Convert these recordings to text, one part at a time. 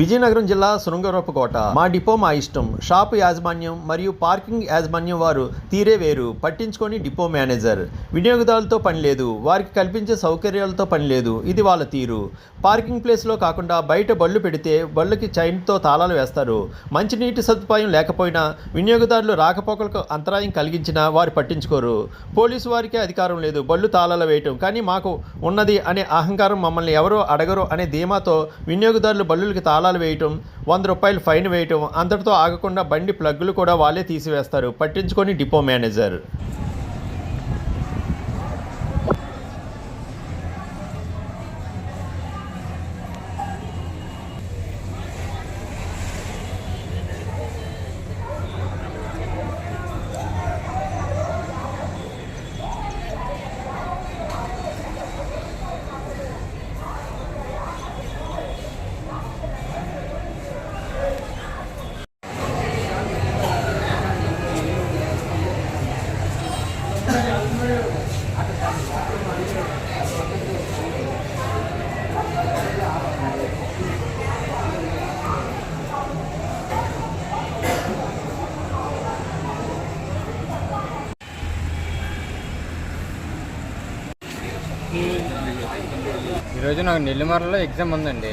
విజయనగరం జిల్లా శృంగరూపకోట మా డిపో మా ఇష్టం. షాపు యాజమాన్యం మరియు పార్కింగ్ యాజమాన్యం వారు తీరే వేరు. పట్టించుకొని డిపో మేనేజర్. వినియోగదారులతో పని లేదు. వారికి కల్పించే సౌకర్యాలతో పని లేదు. ఇది వాళ్ళ తీరు. పార్కింగ్ ప్లేస్లో కాకుండా బయట బళ్ళు పెడితే బళ్ళకి చైన్తో తాళాలు వేస్తారు. మంచినీటి సదుపాయం లేకపోయినా వినియోగదారులు రాకపోకలకు అంతరాయం కలిగించినా వారు పట్టించుకోరు. పోలీసు వారికి అధికారం లేదు. బళ్ళు తాళాలు వేయటం. కానీ మాకు ఉన్నది అనే అహంకారం మమ్మల్ని ఎవరో అడగరు అనే ధీమాతో వినియోగదారులు బళ్ళులకి తాళాలు వేయటం వంద రూపాయలు ఫైన్ వేయటం అంతటితో ఆగకుండా బండి ప్లగ్గులు కూడా వాళ్ళే తీసివేస్తారు. పట్టించుకొని డిపో మేనేజర్. ఈరోజు నాకు నెల్లిమర్రలో ఎగ్జామ్ ఉందండి.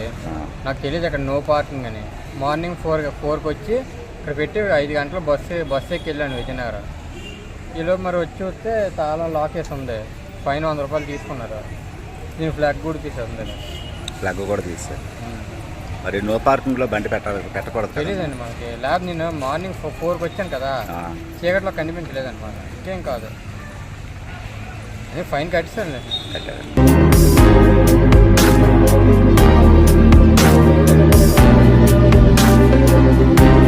నాకు తెలియదు అక్కడ నో పార్కింగ్ అని. మార్నింగ్ ఫోర్ ఫోర్కి వచ్చి ఇక్కడ పెట్టి ఐదు గంటల బస్సు బస్సు ఎక్కి వెళ్ళాను విజయనగరం. ఈలోపు మరి వచ్చి వస్తే తాళం లాక్ వేసి ఉంది. ఫైన్ వంద రూపాయలు తీసుకున్నారు. నేను ఫ్లాగ్ కూడా తీసేది ప్లగ్ కూడా తీస్తారు మరి నో పార్కింగ్లో బండి పెట్టాలి పెట్టకూడదు? తెలియదండి మనకి. ల్యాబ్ నేను మార్నింగ్ ఫోర్కి వచ్చాను కదా. చీకట్లో కనిపించలేదన్నమాట ఇంకేం కాదు. એ ફાઇન કાઢશે ને?